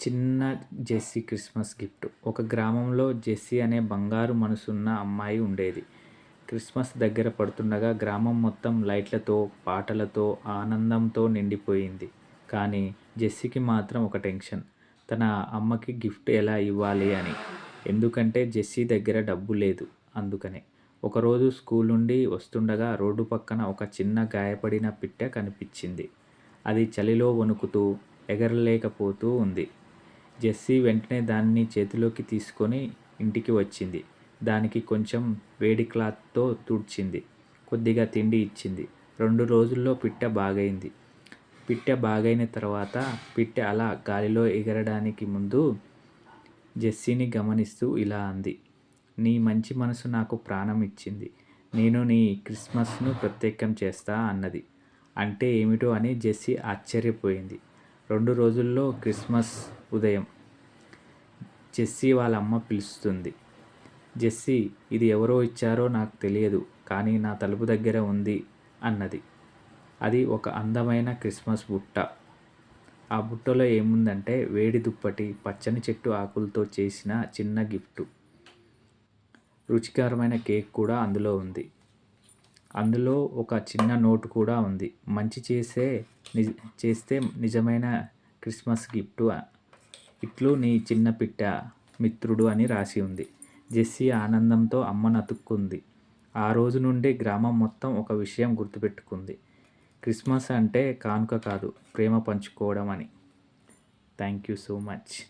చిన్న Jessie Christmas gift. ఒక గ్రామంలో జెస్సీ అనే బంగారు మనసున్న అమ్మాయి ఉండేది. క్రిస్మస్ దగ్గర పడుతుండగా గ్రామం మొత్తం లైట్లతో పాటలతో ఆనందంతో నిండిపోయింది. కానీ జెస్సీకి మాత్రం ఒక టెన్షన్. తన అమ్మకి గిఫ్ట్ ఎలా ఇవ్వాలి అని. ఎందుకంటే జెస్సీ దగ్గర డబ్బు లేదు అందుకనే. ఒకరోజు స్కూల్ నుండి వస్తుండగా రోడ్డు పక్కన ఒక చిన్న గాయపడిన పిట్ట కనిపించింది. అది చలిలో వణుకుతూ ఎగరలేకపోతూ ఉంది. జెస్సీ వెంటనే దాన్ని చేతిలోకి తీసుకొని ఇంటికి వచ్చింది. దానికి కొంచెం వేడి క్లాత్తో తుడిచింది. కొద్దిగా తిండి ఇచ్చింది. రెండు రోజుల్లో పిట్ట బాగైంది. పిట్ట బాగైన తర్వాత పిట్ట అలా గాలిలో ఎగరడానికి ముందు జెస్సీని గమనిస్తూ ఇలా అంది. నీ మంచి మనసు నాకు ప్రాణం ఇచ్చింది. నేను నీ క్రిస్మస్ను ప్రత్యేకం చేస్తా అన్నది. అంటే ఏమిటో అని జెస్సీ ఆశ్చర్యపోయింది. రెండు రోజుల్లో క్రిస్మస్ ఉదయం. జెస్సీ వాళ్ళ అమ్మ పిలుస్తుంది. జెస్సీ ఇది ఎవరో ఇచ్చారో నాకు తెలియదు కానీ నా తలుపు దగ్గర ఉంది అన్నది. అది ఒక అందమైన క్రిస్మస్ బుట్ట. ఆ బుట్టలో ఏముందంటే వేడి దుప్పటి పచ్చని చెట్టు ఆకులతో చేసిన చిన్న గిఫ్ట్. రుచికరమైన కేక్ కూడా అందులో ఉంది. అందులో ఒక చిన్న నోటు కూడా ఉంది. మంచి చేసే నిజ చేస్తే నిజమైన క్రిస్మస్ గిఫ్ట్ ఇట్లు నీ చిన్న పిట్ట మిత్రుడు అని రాసి ఉంది. జెస్సీ ఆనందంతో అమ్మను అతుక్కుంది ఆ రోజు నుండి గ్రామం మొత్తం ఒక విషయం గుర్తుపెట్టుకుంది. క్రిస్మస్ అంటే కానుక కాదు ప్రేమ పంచుకోవడం అని. Thank you so much.